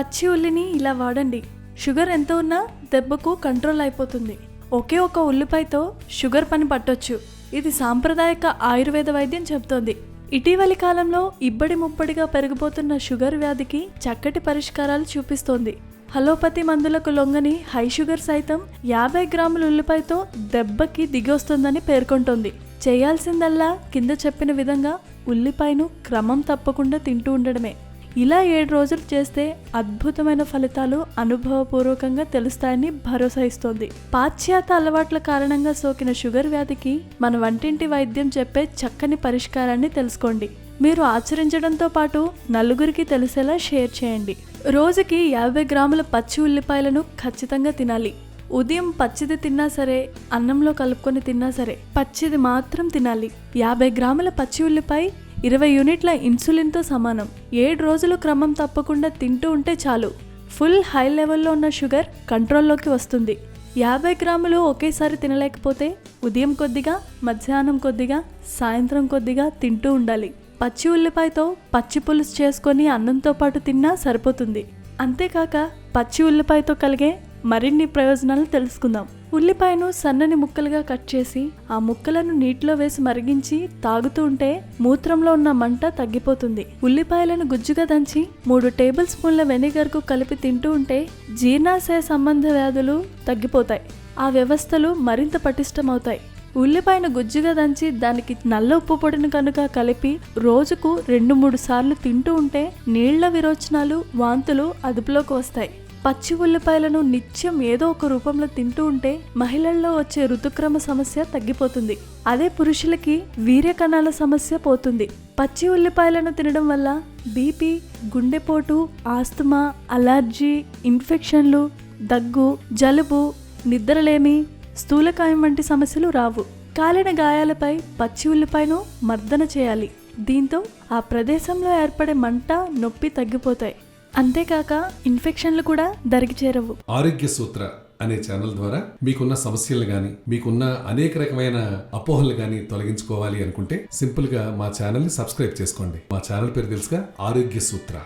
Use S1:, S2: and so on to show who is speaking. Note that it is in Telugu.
S1: పచ్చి ఉల్లిని ఇలా వాడండి. షుగర్ ఎంత ఉన్నా దెబ్బకు కంట్రోల్ అయిపోతుంది. ఒకే ఒక ఉల్లిపాయతో షుగర్ పని పట్టొచ్చు. ఇది సాంప్రదాయక ఆయుర్వేద వైద్యం చెబుతోంది. ఇటీవలి కాలంలో ఇబ్బడి ముప్పడిగా పెరిగిపోతున్న షుగర్ వ్యాధికి చక్కటి పరిష్కారాలు చూపిస్తోంది. హలోపతి మందులకు లొంగని హై షుగర్ సైతం యాభై గ్రాముల ఉల్లిపాయతో దెబ్బకి దిగొస్తుందని పేర్కొంటోంది. చేయాల్సిందల్లా కింద చెప్పిన విధంగా ఉల్లిపాయను క్రమం తప్పకుండా తింటూ ఉండడమే. ఇలా ఏడు రోజులు చేస్తే అద్భుతమైన ఫలితాలు అనుభవపూర్వకంగా తెలుస్తాయని భరోసా ఇస్తోంది. పాశ్చాత్య అలవాట్ల కారణంగా సోకిన షుగర్ వ్యాధికి మన వంటింటి వైద్యం చెప్పే చక్కని పరిష్కారాన్ని తెలుసుకోండి. మీరు ఆచరించడంతో పాటు నలుగురికి తెలిసేలా షేర్ చేయండి. రోజుకి యాభై గ్రాముల పచ్చి ఉల్లిపాయలను ఖచ్చితంగా తినాలి. ఉదయం పచ్చిది తిన్నా సరే అన్నంలో కలుపుకొని తిన్నా సరే పచ్చిది మాత్రం తినాలి. యాభై గ్రాముల పచ్చి ఉల్లిపాయ ఇరవై యూనిట్ల ఇన్సులిన్తో సమానం. ఏడు రోజులు క్రమం తప్పకుండా తింటూ ఉంటే చాలు. ఫుల్ హై లెవెల్లో ఉన్న షుగర్ కంట్రోల్లోకి వస్తుంది. యాభై గ్రాములు ఒకేసారి తినలేకపోతే ఉదయం కొద్దిగా మధ్యాహ్నం కొద్దిగా సాయంత్రం కొద్దిగా తింటూ ఉండాలి. పచ్చి ఉల్లిపాయతో పచ్చి పులుసు చేసుకొని అన్నంతో పాటు తిన్నా సరిపోతుంది. అంతేకాక పచ్చి ఉల్లిపాయతో కలిగే మరిన్ని ప్రయోజనాలు తెలుసుకుందాం. ఉల్లిపాయను సన్నని ముక్కలుగా కట్ చేసి ఆ ముక్కలను నీటిలో వేసి మరిగించి తాగుతూ ఉంటే మూత్రంలో ఉన్న మంట తగ్గిపోతుంది. ఉల్లిపాయలను గుజ్జుగా దంచి మూడు టేబుల్ స్పూన్ల వెనిగర్కు కలిపి తింటూ ఉంటే జీర్ణాశయ సంబంధ వ్యాధులు తగ్గిపోతాయి. ఆ వ్యవస్థలు మరింత పటిష్టమవుతాయి. ఉల్లిపాయను గుజ్జుగా దంచి దానికి నల్ల ఉప్పు పొడిని కనుక కలిపి రోజుకు రెండు మూడు సార్లు తింటూ ఉంటే నీళ్ళ విరోచనాలు వాంతులు అదుపులోకి వస్తాయి. పచ్చి ఉల్లిపాయలను నిత్యం ఏదో ఒక రూపంలో తింటూ ఉంటే మహిళల్లో వచ్చే ఋతుక్రమ సమస్య తగ్గిపోతుంది. అదే పురుషులకి వీర్యకణాల సమస్య పోతుంది. పచ్చి ఉల్లిపాయలను తినడం వల్ల బీపీ గుండెపోటు ఆస్తమా అలర్జీ ఇన్ఫెక్షన్లు దగ్గు జలుబు నిద్రలేమి స్థూలకాయం వంటి సమస్యలు రావు. కాలిన గాయాలపై పచ్చి ఉల్లిపాయను మర్దన చేయాలి. దీంతో ఆ ప్రదేశంలో ఏర్పడే మంట నొప్పి తగ్గిపోతాయి. అంతేకాక ఇన్ఫెక్షన్లు కూడా దరికి చేరవు.
S2: ఆరోగ్య సూత్ర అనే ఛానల్ ద్వారా మీకున్న సమస్యలు కానీ మీకున్న అనేక రకమైన అపోహలు కానీ తొలగించుకోవాలి అనుకుంటే సింపుల్గా మా ఛానల్ని సబ్స్క్రైబ్ చేసుకోండి. మా ఛానల్ పేరు తెలుసుగా ఆరోగ్య సూత్ర.